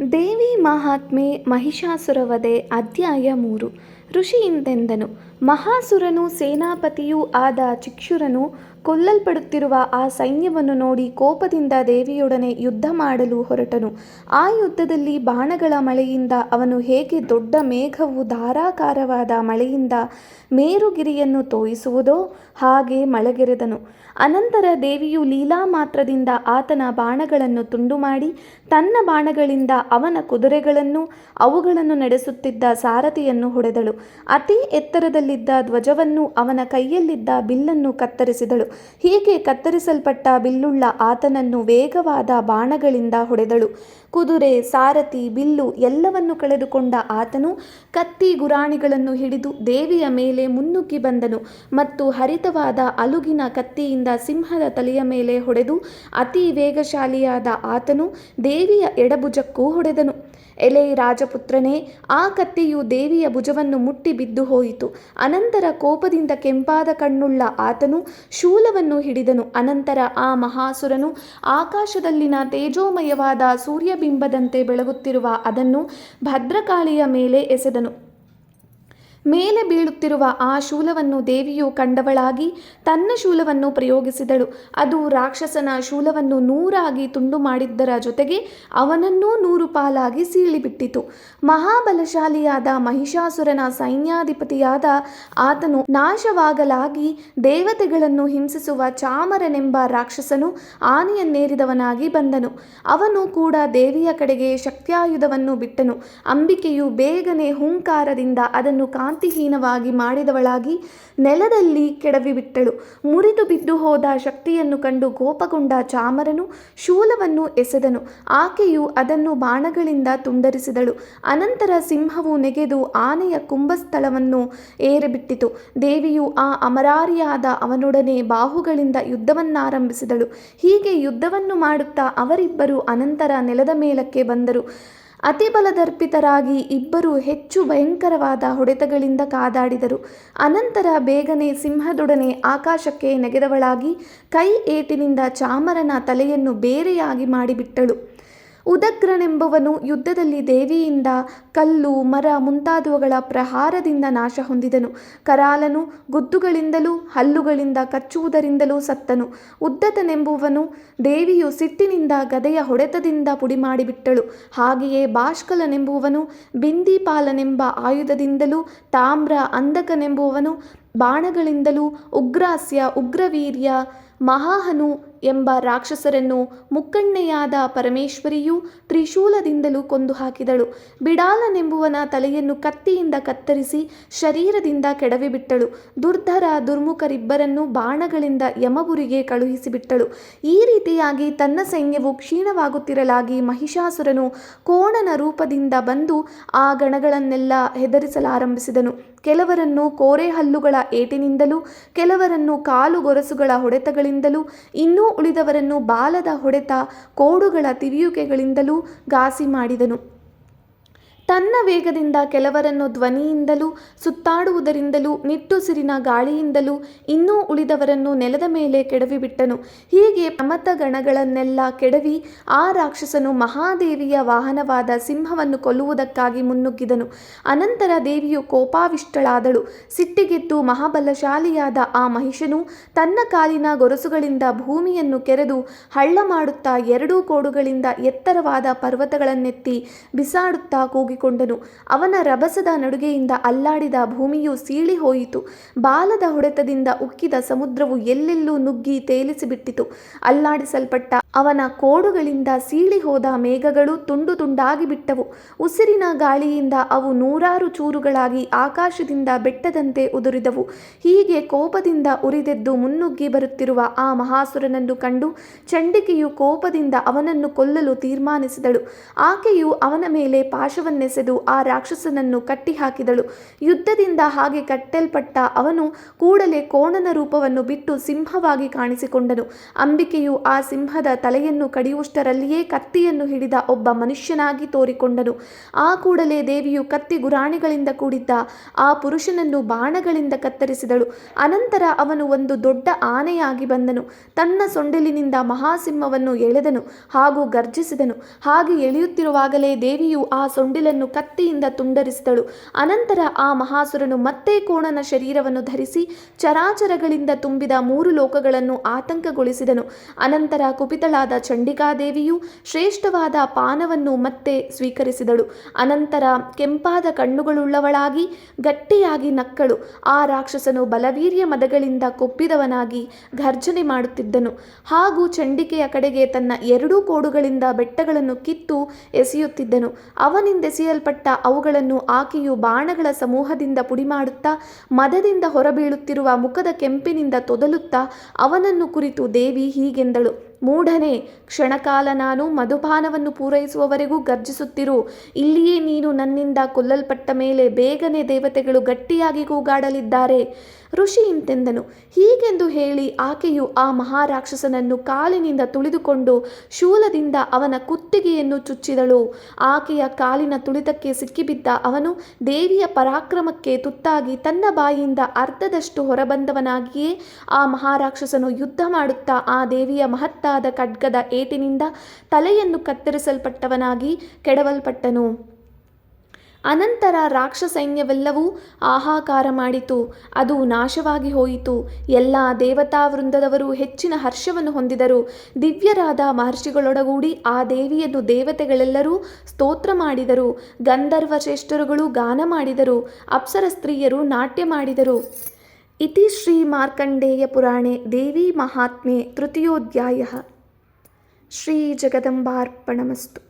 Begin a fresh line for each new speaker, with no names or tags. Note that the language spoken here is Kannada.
ದೇವಿ ಮಹಾತ್ಮೆ ಮಹಿಷಾಸುರವಧೆ ಅಧ್ಯಾಯ ಮೂರು. ಋಷಿಯಿಂದೆಂದನು. ಮಹಾಸುರನು ಸೇನಾಪತಿಯೂ ಆದ ಚಿಕ್ಷುರನು ಕೊಲ್ಲಲ್ಪಡುತ್ತಿರುವ ಆ ಸೈನ್ಯವನ್ನು ನೋಡಿ ಕೋಪದಿಂದ ದೇವಿಯೊಡನೆ ಯುದ್ಧ ಮಾಡಲು ಹೊರಟನು. ಆ ಯುದ್ಧದಲ್ಲಿ ಬಾಣಗಳ ಮಳೆಯಿಂದ ಅವನು ಹೇಗೆ ದೊಡ್ಡ ಮೇಘವು ಧಾರಾಕಾರವಾದ ಮಳೆಯಿಂದ ಮೇರುಗಿರಿಯನ್ನು ತೋಯಿಸುವುದೋ ಹಾಗೆ ಮಳೆಗೆರೆದನು. ಅನಂತರ ದೇವಿಯು ಲೀಲಾ ಮಾತ್ರದಿಂದ ಆತನ ಬಾಣಗಳನ್ನು ತುಂಡು ಮಾಡಿ ತನ್ನ ಬಾಣಗಳಿಂದ ಅವನ ಕುದುರೆಗಳನ್ನು ಅವುಗಳನ್ನು ನಡೆಸುತ್ತಿದ್ದ ಸಾರಥಿಯನ್ನು ಹೊಡೆದಳು. ಅತಿ ಎತ್ತರದಲ್ಲಿದ್ದ ಧ್ವಜವನ್ನು ಅವನ ಕೈಯಲ್ಲಿದ್ದ ಬಿಲ್ಲನ್ನು ಕತ್ತರಿಸಿದಳು. ಹೀಗೆ ಕತ್ತರಿಸಲ್ಪಟ್ಟ ಬಿಲ್ಲುಳ್ಳ ಆತನನ್ನು ವೇಗವಾದ ಬಾಣಗಳಿಂದ ಹೊಡೆದಳು. ಕುದುರೆ, ಸಾರಥಿ, ಬಿಲ್ಲು ಎಲ್ಲವನ್ನು ಕಳೆದುಕೊಂಡ ಆತನು ಕತ್ತಿ ಗುರಾಣಿಗಳನ್ನು ಹಿಡಿದು ದೇವಿಯ ಮೇಲೆ ಮುನ್ನುಗ್ಗಿ ಬಂದನು ಮತ್ತು ಹರಿತವಾದ ಅಲುಗಿನ ಕತ್ತಿಯಿಂದ ಸಿಂಹದ ತಲೆಯ ಮೇಲೆ ಹೊಡೆದು ಅತಿ ವೇಗಶಾಲಿಯಾದ ಆತನು ದೇವಿಯ ಎಡಭುಜಕ್ಕೂ ಹೊಡೆದನು. ಎಲೆ ರಾಜಪುತ್ರನೇ, ಆ ಕತ್ತೆಯು ದೇವಿಯ ಭುಜವನ್ನು ಮುಟ್ಟಿ ಬಿದ್ದು ಹೋಯಿತು. ಅನಂತರ ಕೋಪದಿಂದ ಕೆಂಪಾದ ಕಣ್ಣುಳ್ಳ ಆತನು ಶೂಲವನ್ನು ಹಿಡಿದನು. ಅನಂತರ ಆ ಮಹಾಸುರನು ಆಕಾಶದಲ್ಲಿನ ತೇಜೋಮಯವಾದ ಸೂರ್ಯಬಿಂಬದಂತೆ ಬೆಳಗುತ್ತಿರುವ ಅದನ್ನು ಭದ್ರಕಾಳಿಯ ಮೇಲೆ ಎಸೆದನು. ಮೇಲೆ ಬೀಳುತ್ತಿರುವ ಆ ಶೂಲವನ್ನು ದೇವಿಯು ಕಂಡವಳಾಗಿ ತನ್ನ ಶೂಲವನ್ನು ಪ್ರಯೋಗಿಸಿದಳು. ಅದು ರಾಕ್ಷಸನ ಶೂಲವನ್ನು ನೂರಾಗಿ ತುಂಡು ಮಾಡಿದ್ದರ ಜೊತೆಗೆ ಅವನನ್ನೂ ನೂರು ಪಾಲಾಗಿ ಸೀಳಿಬಿಟ್ಟಿತು. ಮಹಾಬಲಶಾಲಿಯಾದ ಮಹಿಷಾಸುರನ ಸೈನ್ಯಾಧಿಪತಿಯಾದ ಆತನು ನಾಶವಾಗಲಾಗಿ ದೇವತೆಗಳನ್ನು ಹಿಂಸಿಸುವ ಚಾಮರನೆಂಬ ರಾಕ್ಷಸನು ಆನೆಯನ್ನೇರಿದವನಾಗಿ ಬಂದನು. ಅವನು ಕೂಡ ದೇವಿಯ ಕಡೆಗೆ ಶಕ್ತಿಯಾಯುಧವನ್ನು ಬಿಟ್ಟನು. ಅಂಬಿಕೆಯು ಬೇಗನೆ ಹುಂಕಾರದಿಂದ ಅದನ್ನು ಕಾಂತಿಹೀನವಾಗಿ ಮಾಡಿದವಳಾಗಿ ನೆಲದಲ್ಲಿ ಕೆಡವಿಬಿಟ್ಟಳು ಮುರಿದು ಬಿದ್ದು ಹೋದ ಶಕ್ತಿಯನ್ನು ಕಂಡು ಕೋಪಗೊಂಡ ಚಾಮರನು ಶೂಲವನ್ನು ಎಸೆದನು. ಆಕೆಯು ಅದನ್ನು ಬಾಣಗಳಿಂದ ತುಂಡರಿಸಿದಳು. ಅನಂತರ ಸಿಂಹವು ನೆಗೆದು ಆನೆಯ ಕುಂಭಸ್ಥಳವನ್ನು ಏರಿಬಿಟ್ಟಿತು. ದೇವಿಯು ಆ ಅಮರಾರಿಯಾದ ಅವನೊಡನೆ ಬಾಹುಗಳಿಂದ ಯುದ್ಧವನ್ನಾರಂಭಿಸಿದಳು. ಹೀಗೆ ಯುದ್ಧವನ್ನು ಮಾಡುತ್ತಾ ಅವರಿಬ್ಬರು ಅನಂತರ ನೆಲದ ಮೇಲಕ್ಕೆ ಬಂದರು. ಅತಿಬಲದರ್ಪಿತರಾಗಿ ಇಬ್ಬರು ಹೆಚ್ಚು ಭಯಂಕರವಾದ ಹೊಡೆತಗಳಿಂದ ಕಾದಾಡಿದರು. ಅನಂತರ ಬೇಗನೆ ಸಿಂಹದೊಡನೆ ಆಕಾಶಕ್ಕೆ ನೆಗೆದವಳಾಗಿ ಕೈ ಏಟಿನಿಂದ ಚಾಮರನ ತಲೆಯನ್ನು ಬೇರೆಯಾಗಿ ಮಾಡಿಬಿಟ್ಟಳು. ಉದಗ್ರನೆಂಬುವನು ಯುದ್ಧದಲ್ಲಿ ದೇವಿಯಿಂದ ಕಲ್ಲು, ಮರ ಮುಂತಾದವುಗಳ ಪ್ರಹಾರದಿಂದ ನಾಶ ಹೊಂದಿದನು ಕರಾಲನು ಗುದ್ದುಗಳಿಂದಲೂ ಹಲ್ಲುಗಳಿಂದ ಕಚ್ಚುವುದರಿಂದಲೂ ಸತ್ತನು. ಉದ್ದತನೆಂಬುವನು ದೇವಿಯು ಸಿಟ್ಟಿನಿಂದ ಗದೆಯ ಹೊಡೆತದಿಂದ ಪುಡಿ ಮಾಡಿಬಿಟ್ಟಳು ಹಾಗೆಯೇ ಬಾಷ್ಕಲನೆಂಬುವನು ಬಿಂದಿಪಾಲನೆಂಬ ಆಯುಧದಿಂದಲೂ, ತಾಮ್ರ ಅಂಧಕನೆಂಬುವನು ಬಾಣಗಳಿಂದಲೂ, ಉಗ್ರಾಸ್ಯ, ಉಗ್ರವೀರ್ಯ ಮಹಾಹನು ಎಂಬ ರಾಕ್ಷಸರನ್ನು ಮುಕ್ಕಣ್ಣೆಯಾದ ಪರಮೇಶ್ವರಿಯು ತ್ರಿಶೂಲದಿಂದಲೂ ಕೊಂದು ಹಾಕಿದಳು ಬಿಡಾಲನೆಂಬುವನ ತಲೆಯನ್ನು ಕತ್ತಿಯಿಂದ ಕತ್ತರಿಸಿ ಶರೀರದಿಂದ ಕೆಡವಿಬಿಟ್ಟಳು. ದುರ್ಧರ ದುರ್ಮುಖರಿಬ್ಬರನ್ನು ಬಾಣಗಳಿಂದ ಯಮಗುರಿಗೆ ಕಳುಹಿಸಿಬಿಟ್ಟಳು. ಈ ರೀತಿಯಾಗಿ ತನ್ನ ಸೈನ್ಯವು ಕ್ಷೀಣವಾಗುತ್ತಿರಲಾಗಿ ಮಹಿಷಾಸುರನು ಕೋಣನ ರೂಪದಿಂದ ಬಂದು ಆ ಗಣಗಳನ್ನೆಲ್ಲ ಹೆದರಿಸಲಾರಂಭಿಸಿದನು. ಕೆಲವರನ್ನು ಕೋರೆ ಹಲ್ಲುಗಳ ಏಟಿನಿಂದಲೂ, ಕೆಲವರನ್ನು ಕಾಲು ಗೊರಸುಗಳ ಹೊಡೆತಗಳಿಂದಲೂ ಇನ್ನೂ ಉಳಿದವರನ್ನು ಬಾಲದ ಹೊಡೆತ ಕೋಡುಗಳ ತಿರಿಯುಕೆಗಳಿಂದಲೂ ಘಾಸಿ ಮಾಡಿದನು ತನ್ನ ವೇಗದಿಂದ ಕೆಲವರನ್ನು ಧ್ವನಿಯಿಂದಲೂ, ಸುತ್ತಾಡುವುದರಿಂದಲೂ, ನಿಟ್ಟುಸಿರಿನ ಗಾಳಿಯಿಂದಲೂ ಇನ್ನೂ ಉಳಿದವರನ್ನು ನೆಲದ ಮೇಲೆ ಕೆಡವಿಬಿಟ್ಟನು. ಹೀಗೆ ಗಣಗಳನ್ನೆಲ್ಲ ಕೆಡವಿ ಆ ರಾಕ್ಷಸನು ಮಹಾದೇವಿಯ ವಾಹನವಾದ ಸಿಂಹವನ್ನು ಕೊಲ್ಲುವುದಕ್ಕಾಗಿ ಮುನ್ನುಗ್ಗಿದನು. ಅನಂತರ ದೇವಿಯು ಕೋಪಾವಿಷ್ಟಳಾದಳು. ಸಿಟ್ಟಿಗೆದ್ದು ಮಹಾಬಲಶಾಲಿಯಾದ ಆ ಮಹಿಷನು ತನ್ನ ಕಾಲಿನ ಗೊರಸುಗಳಿಂದ ಭೂಮಿಯನ್ನು ಕೆರೆದು ಹಳ್ಳ ಮಾಡುತ್ತಾ ಎರಡೂ ಕೋಡುಗಳಿಂದ ಎತ್ತರವಾದ ಪರ್ವತಗಳನ್ನೆತ್ತಿ ಬಿಸಾಡುತ್ತಾ ಕೂಗಿ ಕೊಂಡನು ಅವನ ರಭಸದ ನಡುಗೆಯಿಂದ ಅಲ್ಲಾಡಿದ ಭೂಮಿಯು ಸೀಳಿ ಹೋಯಿತು. ಬಾಲದ ಹೊಡೆತದಿಂದ ಉಕ್ಕಿದ ಸಮುದ್ರವು ಎಲ್ಲೆಲ್ಲೂ ನುಗ್ಗಿ ತೇಲಿಸಿಬಿಟ್ಟಿತು. ಅಲ್ಲಾಡಿಸಲ್ಪಟ್ಟ ಅವನ ಕೋಡುಗಳಿಂದ ಸೀಳಿ ಹೋದ ಮೇಘಗಳು ತುಂಡು ತುಂಡಾಗಿ ಬಿಟ್ಟವು. ಉಸಿರಿನ ಗಾಳಿಯಿಂದ ಅವು ನೂರಾರು ಚೂರುಗಳಾಗಿ ಆಕಾಶದಿಂದ ಬೆಟ್ಟದಂತೆ ಉದುರಿದವು. ಹೀಗೆ ಕೋಪದಿಂದ ಉರಿದೆದ್ದು ಮುನ್ನುಗ್ಗಿ ಬರುತ್ತಿರುವ ಆ ಮಹಾಸುರನನ್ನು ಕಂಡು ಚಂಡಿಕೆಯು ಕೋಪದಿಂದ ಅವನನ್ನು ಕೊಲ್ಲಲು ತೀರ್ಮಾನಿಸಿದಳು. ಆಕೆಯು ಅವನ ಮೇಲೆ ಪಾಶವನ್ನೆಸೆದು ಆ ರಾಕ್ಷಸನನ್ನು ಕಟ್ಟಿಹಾಕಿದಳು. ಯುದ್ಧದಿಂದ ಹಾಗೆ ಕಟ್ಟಲ್ಪಟ್ಟ ಅವನು ಕೂಡಲೇ ಕೋಣನ ರೂಪವನ್ನು ಬಿಟ್ಟು ಸಿಂಹವಾಗಿ ಕಾಣಿಸಿಕೊಂಡನು. ಅಂಬಿಕೆಯು ಆ ಸಿಂಹದ ತಲೆಯನ್ನು ಕಡಿಯುವಷ್ಟರಲ್ಲಿಯೇ ಕತ್ತಿಯನ್ನು ಹಿಡಿದ ಒಬ್ಬ ಮನುಷ್ಯನಾಗಿ ತೋರಿಕೊಂಡನು. ಆ ಕೂಡಲೇ ದೇವಿಯು ಕತ್ತಿ ಗುರಾಣಿಗಳಿಂದ ಕೂಡಿದ್ದ ಆ ಪುರುಷನನ್ನು ಬಾಣಗಳಿಂದ ಕತ್ತರಿಸಿದಳು. ಅನಂತರ ಅವನು ಒಂದು ದೊಡ್ಡ ಆನೆಯಾಗಿ ಬಂದನು. ತನ್ನ ಸೊಂಡಿಲಿನಿಂದ ಮಹಾಸಿಂಹವನ್ನು ಎಳೆದನು ಹಾಗೂ ಗರ್ಜಿಸಿದನು. ಹಾಗೆ ಎಳೆಯುತ್ತಿರುವಾಗಲೇ ದೇವಿಯು ಆ ಸೊಂಡಿಲನ್ನು ಕತ್ತಿಯಿಂದ ತುಂಡರಿಸಿದಳು. ಅನಂತರ ಆ ಮಹಾಸುರನು ಮತ್ತೆ ಕೋಣನ ಶರೀರವನ್ನು ಧರಿಸಿ ಚರಾಚರಗಳಿಂದ ತುಂಬಿದ ಮೂರು ಲೋಕಗಳನ್ನು ಆತಂಕಗೊಳಿಸಿದನು. ಅನಂತರ ಕುಪಿತಳಾದ ಚಂಡಿಕಾದೇವಿಯು ಶ್ರೇಷ್ಠವಾದ ಪಾನವನ್ನು ಮತ್ತೆ ಸ್ವೀಕರಿಸಿದಳು. ಅನಂತರ ಕೆಂಪಾದ ಕಣ್ಣುಗಳುಳ್ಳವಳಾಗಿ ಗಟ್ಟಿಯಾಗಿ ನಕ್ಕಳು. ಆ ರಾಕ್ಷಸನು ಬಲವೀರ್ಯ ಮದಗಳಿಂದ ಕೊಪ್ಪಿದವನಾಗಿ ಘರ್ಜನೆ ಮಾಡುತ್ತಿದ್ದನು. ಹಾಗೂ ಚಂಡಿಕೆಯ ಕಡೆಗೆ ತನ್ನ ಎರಡೂ ಕೋಡುಗಳಿಂದ ಬೆಟ್ಟಗಳನ್ನು ಕಿತ್ತು ಎಸೆಯುತ್ತಿದ್ದನು. ಅವನಿಂದೆಸೆಯಲ್ಪಟ್ಟ ಅವುಗಳನ್ನು ಆಕೆಯು ಬಾಣಗಳ ಸಮೂಹದಿಂದ ಪುಡಿಮಾಡುತ್ತಾ, ಮದದಿಂದ ಹೊರಬೀಳುತ್ತಿರುವ ಮುಖದ ಕೆಂಪಿನಿಂದ ತೊದಲುತ್ತಾ ಅವನನ್ನು ಕುರಿತು ದೇವಿ ಹೀಗೆಂದಳು. ಮೂಢನೇ ಕ್ಷಣಕಾಲ ನಾನು ಮಧುಪಾನವನ್ನು ಪೂರೈಸುವವರೆಗೂ ಗರ್ಜಿಸುತ್ತಿರು. ಇಲ್ಲಿಯೇ ನೀನು ನನ್ನಿಂದ ಕೊಲ್ಲಲ್ಪಟ್ಟ ಮೇಲೆ ಬೇಗನೆ ದೇವತೆಗಳು ಗಟ್ಟಿಯಾಗಿ ಕೂಗಾಡಲಿದ್ದಾರೆ. ಋಷಿ ಇಂತೆಂದನು, ಹೀಗೆಂದು ಹೇಳಿ ಆಕೆಯು ಆ ಮಹಾರಾಕ್ಷಸನನ್ನು ಕಾಲಿನಿಂದ ತುಳಿದುಕೊಂಡು ಶೂಲದಿಂದ ಅವನ ಕುತ್ತಿಗೆಯನ್ನು ಚುಚ್ಚಿದಳು. ಆಕೆಯ ಕಾಲಿನ ತುಳಿತಕ್ಕೆ ಸಿಕ್ಕಿಬಿದ್ದ ಅವನು ದೇವಿಯ ಪರಾಕ್ರಮಕ್ಕೆ ತುತ್ತಾಗಿ ತನ್ನ ಬಾಯಿಯಿಂದ ಅರ್ಧದಷ್ಟು ಹೊರಬಂದವನಾಗಿಯೇ ಆ ಮಹಾರಾಕ್ಷಸನು ಯುದ್ಧ ಮಾಡುತ್ತಾ ಆ ದೇವಿಯ ಮಹತ್ತಾದ ಖಡ್ಗದ ಏಟಿನಿಂದ ತಲೆಯನ್ನು ಕತ್ತರಿಸಲ್ಪಟ್ಟವನಾಗಿ ಕೆಡವಲ್ಪಟ್ಟನು. ಅನಂತರ ರಾಕ್ಷಸೈನ್ಯವೆಲ್ಲವೂ ಆಹಾಕಾರ ಮಾಡಿತು. ಅದು ನಾಶವಾಗಿ ಹೋಯಿತು. ಎಲ್ಲ ದೇವತಾ ವೃಂದದವರು ಹೆಚ್ಚಿನ ಹರ್ಷವನ್ನು ಹೊಂದಿದರು. ದಿವ್ಯರಾದ ಮಹರ್ಷಿಗಳೊಡಗೂಡಿ ಆ ದೇವಿಯನ್ನು ದೇವತೆಗಳೆಲ್ಲರೂ ಸ್ತೋತ್ರ ಮಾಡಿದರು. ಗಂಧರ್ವ ಶ್ರೇಷ್ಠರುಗಳು ಗಾನ ಮಾಡಿದರು. ಅಪ್ಸರ ಸ್ತ್ರೀಯರು ನಾಟ್ಯ ಮಾಡಿದರು. ಇತಿ ಶ್ರೀ ಮಾರ್ಕಂಡೇಯ ಪುರಾಣೆ ದೇವಿ ಮಹಾತ್ಮೆ ತೃತೀಯೋಧ್ಯಾಯ. ಶ್ರೀ ಜಗದಂಬಾರ್ಪಣಮಸ್ತು.